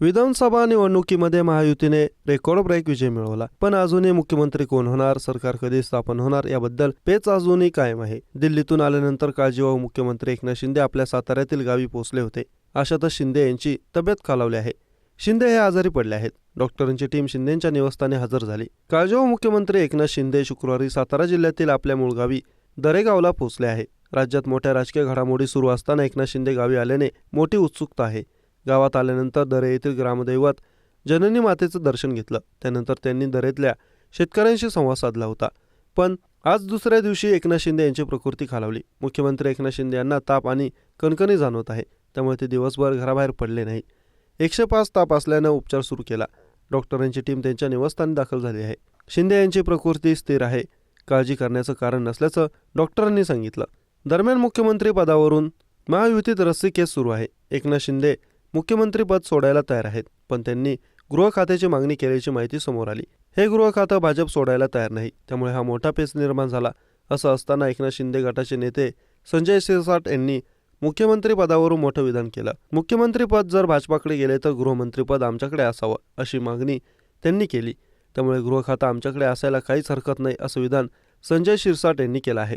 विधानसभा निवडणुकीमध्ये महायुतीने record break विजय मिळवला. पण अजूनही मुख्यमंत्री कोण होणार सरकार कधी स्थापन होणार याबद्दल पेच अजूनही कायम आहे. दिल्लीतून आल्यानंतर काळजीवाहू मुख्यमंत्री एकनाथ शिंदे आपल्या साताऱ्यातील गावी पोहोचले होते. अशातच शिंदे यांची तब्येत खालावली आहे. शिंदे हे आजारी पडले आहेत. डॉक्टरांची टीम शिंदेच्या निवासस्थानी हजर झाली. काळजीवाहू मुख्यमंत्री एकनाथ शिंदे शुक्रवारी सातारा जिल्ह्यातील आपल्या मूळ गावी दरेगावला पोहोचले आहे. राज्यात मोठ्या राजकीय घडामोडी सुरू असताना एकनाथ शिंदे गावी आल्याने मोठी उत्सुकता आहे. गावात आल्यानंतर दरे येथील ग्रामदैवत जननी मातेचं दर्शन घेतलं. त्यानंतर त्यांनी दरेतल्या शेतकऱ्यांशी संवाद साधला होता. पण आज दुसऱ्या दिवशी एकनाथ शिंदे यांची प्रकृती खालावली. मुख्यमंत्री एकनाथ शिंदे यांना ताप आणि कणकणी जाणवत आहे. त्यामुळे ते दिवसभर घराबाहेर पडले नाही. एकशे पाच ताप असल्यानं उपचार सुरू केला. डॉक्टरांची टीम त्यांच्या निवासस्थानी दाखल झाली आहे. शिंदे यांची प्रकृती स्थिर आहे. काळजी करण्याचं कारण नसल्याचं डॉक्टरांनी सांगितलं. दरम्यान मुख्यमंत्री पदावरून महायुतीत रस्सी केस सुरू आहे. एकनाथ शिंदे मुख्यमंत्रीपद सोडायला तयार आहेत पण त्यांनी गृह खात्याची मागणी केल्याची माहिती समोर आली. हे गृह खातं भाजप सोडायला तयार नाही त्यामुळे हा मोठा पेच निर्माण झाला असं असताना एकनाथ शिंदे गटाचे नेते संजय शिरसाट यांनी मुख्यमंत्री पदावरून मोठं विधान केलं. मुख्यमंत्रीपद जर भाजपाकडे गेले तर गृहमंत्रीपद आमच्याकडे असावं अशी मागणी त्यांनी केली. त्यामुळे गृह खातं आमच्याकडे असायला काहीच हरकत नाही असं विधान संजय शिरसाट यांनी केलं आहे.